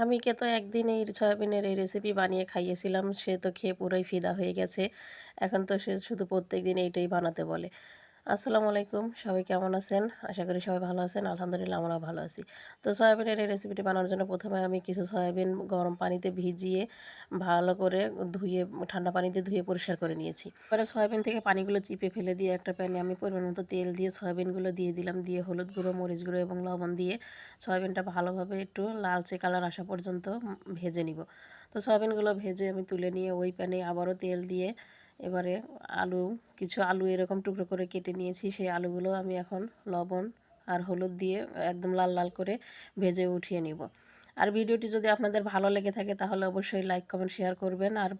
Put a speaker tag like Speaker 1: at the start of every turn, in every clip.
Speaker 1: স্বামীকে তো একদিন এই সয়াবিনের এই রেসিপি বানিয়ে খাইয়েছিলাম, সে তো খেয়ে পুরোই ফিদা হয়ে গেছে। এখন তো সে শুধু প্রত্যেক দিন এইটাই বানাতে বলে। আসসালামু আলাইকুম। সবাই কেমন আছেন? আশা করি সবাই ভালো আছেন। আলহামদুলিল্লাহ আমরা ভালো আছি। তো সয়াবিনের এই রেসিপিটি বানানোর জন্য প্রথমে আমি কিছু সয়াবিন গরম পানিতে ভিজিয়ে ভালো করে ধুয়ে, ঠান্ডা পানিতে ধুয়ে পরিষ্কার করে নিয়েছি। পরে সয়াবিন থেকে পানিগুলো চিপে ফেলে দিয়ে একটা প্যানে আমি পরিমাণ মতো তেল দিয়ে সয়াবিনগুলো দিয়ে দিলাম। দিয়ে হলুদ গুঁড়ো, মরিচ গুঁড়ো এবং লবণ দিয়ে সয়াবিনটা ভালোভাবে একটু লালচে কালার আসা পর্যন্ত ভেজে নিব। তো সয়াবিনগুলো ভেজে আমি তুলে নিয়ে ওই প্যানে আবারও তেল দিয়ে এবারে আলু, কিছু আলু এরকম টুকরো করে কেটে নিয়েছি। সেই আলুগুলো আমি এখন লবণ আর হলুদ দিয়ে একদম লাল লাল করে ভেজে উঠিয়ে নিব। আর ভিডিওটি যদি আপনাদের ভালো লেগে থাকে, তাহলে অবশ্যই লাইক, কমেন্ট, শেয়ার করবেন। আর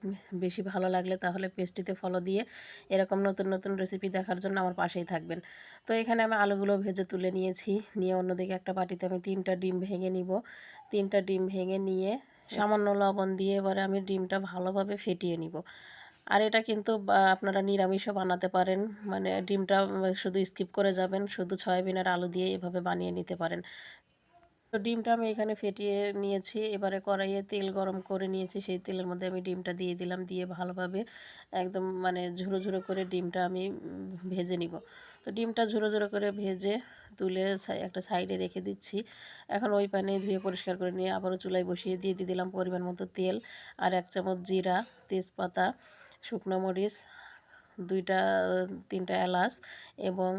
Speaker 1: বেশি ভালো লাগলে তাহলে পেজটিতে ফলো দিয়ে এরকম নতুন নতুন রেসিপি দেখার জন্য আমার পাশেই থাকবেন। তো এখানে আমি আলুগুলো ভেজে তুলে নিয়েছি। নিয়ে অন্যদিকে একটা বাটিতে আমি তিনটা ডিম ভেঙে নিব। তিনটা ডিম ভেঙে নিয়ে সামান্য লবণ দিয়ে এবারে আমি ডিমটা ভালোভাবে ফেটিয়ে নিব। আর এটা কিন্তু আপনারা নিরামিষও বানাতে পারেন। মানে ডিমটা শুধু স্কিপ করে যাবেন, শুধু সয়াবিনের আলু দিয়ে এভাবে বানিয়ে নিতে পারেন। তো ডিমটা আমি এখানে ফেটিয়ে নিয়েছি। এবারে কড়াইয়ে তেল গরম করে নিয়েছি। সেই তেলের মধ্যে আমি ডিমটা দিয়ে দিলাম। দিয়ে ভালোভাবে একদম মানে ঝুরো ঝুরো করে ডিমটা আমি ভেজে নিব। তো ডিমটা ঝুরো ঝুরো করে ভেজে তুলে একটা সাইডে রেখে দিচ্ছি। এখন ওই পানি ধুয়ে পরিষ্কার করে নিয়ে আবারও চুলায় বসিয়ে দিয়ে দিয়ে দিলাম পরিমাণ মতো তেল। আর এক চামচ জিরা, তেজপাতা শুকনো মরিচ, দুইটা, তিনটা এলাচ এবং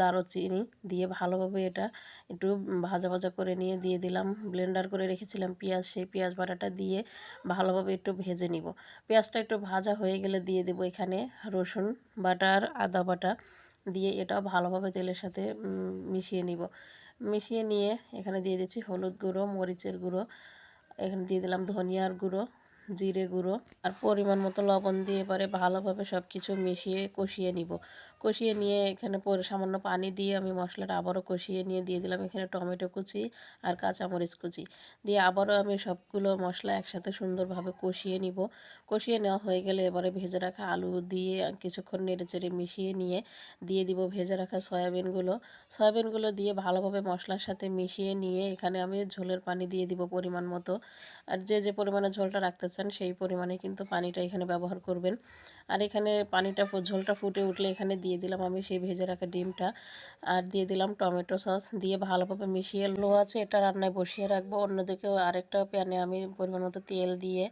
Speaker 1: দারুচিনি দিয়ে ভালোভাবে এটা একটু ভাজা ভাজা করে নিয়ে দিয়ে দিলাম। ব্লেন্ডার করে রেখেছিলাম পেঁয়াজ, সেই পেঁয়াজ বাটাটা দিয়ে ভালোভাবে একটু ভেজে নিব। পেঁয়াজটা একটু ভাজা হয়ে গেলে দিয়ে দেবো এখানে রসুন বাটার আদা বাটা দিয়ে এটা ভালোভাবে তেলের সাথে মিশিয়ে নিব। মিশিয়ে নিয়ে এখানে দিয়ে দিচ্ছি হলুদ গুঁড়ো, মরিচের গুঁড়ো, এখানে দিয়ে দিলাম ধনিয়ার গুঁড়ো জিরে গুঁড়ো আর পরিমাণ মতো লবণ দিয়ে এবারে ভালোভাবে সব কিছু মিশিয়ে কষিয়ে নিব। কষিয়ে নিয়ে এখানে পরে সামান্য পানি দিয়ে আমি মশলাটা আবারও কষিয়ে নিয়ে দিয়ে দিলাম এখানে টমেটো কুচি আর কাঁচামরিচ কুচি। দিয়ে আবারও আমি সবগুলো মশলা একসাথে সুন্দরভাবে কষিয়ে নিব। কষিয়ে নেওয়া হয়ে গেলে এবারে ভেজে রাখা আলু দিয়ে কিছুক্ষণ নেড়ে চেড়ে মিশিয়ে নিয়ে দিয়ে দিব ভেজে রাখা সয়াবিনগুলো। সয়াবিনগুলো দিয়ে ভালোভাবে মশলার সাথে মিশিয়ে নিয়ে এখানে আমি ঝোলের পানি দিয়ে দিব পরিমাণ মতো। আর যে যে পরিমাণে ঝোলটা রাখতে চান, সেই পরিমাণে কিন্তু পানিটা এখানে ব্যবহার করবেন। আর এখানে পানিটা ঝোলটা ফুটে উঠলে এখানে দিয়ে দিলাম আমি সেই ভেজে রাখা ডিমটা। আর দিয়ে দিলাম টমেটো সস, দিয়ে ভালোভাবে মিশিয়ে, লো আছে এটা রান্নায় বসিয়ে রাখব। অন্যদিকেও আরেকটা প্যানে আমি পরিমাণ মতো তেল দিয়ে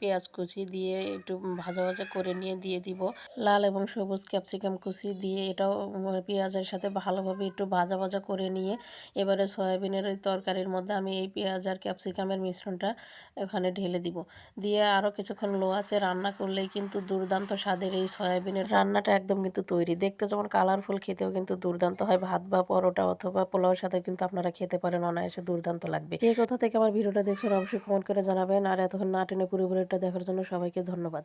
Speaker 1: পেঁয়াজ কুচি দিয়ে একটু ভাজা ভাজা করে নিয়ে দিয়ে দিব। লাল এবং সবুজ ক্যাপসিকাম কুচি দিয়ে এটাও পেঁয়াজের সাথে ভালোভাবে একটু ভাজা ভাজা করে নিয়ে, এবারে সয়াবিনের ওই তরকারির মধ্যে আমি এই পেঁয়াজ আর ক্যাপসিকামের মিশ্রণটা ওখানে ঢেলে দিব। দিয়ে আরও কিছুক্ষণ লো আছে রান্না করলেই কিন্তু দুর্দান্ত স্বাদের এই সয়াবিনের রান্নাটা একদম কিন্তু তৈরি। দেখতে যেমন কালারফুল খেতেও কিন্তু দুর্দান্ত হয়। ভাত বা পরোটা অথবা পোলাওয়ের সাথে কিন্তু আপনারা খেতে পারেন, অনায়াসে দুর্দান্ত লাগবে। এই কথা থেকে আমার ভিডিওটা দেখছেন অবশ্যই কমেন্ট করে জানাবেন। আর এতক্ষণ না টেনে পুরোপুরিটা দেখার জন্য সবাইকে ধন্যবাদ।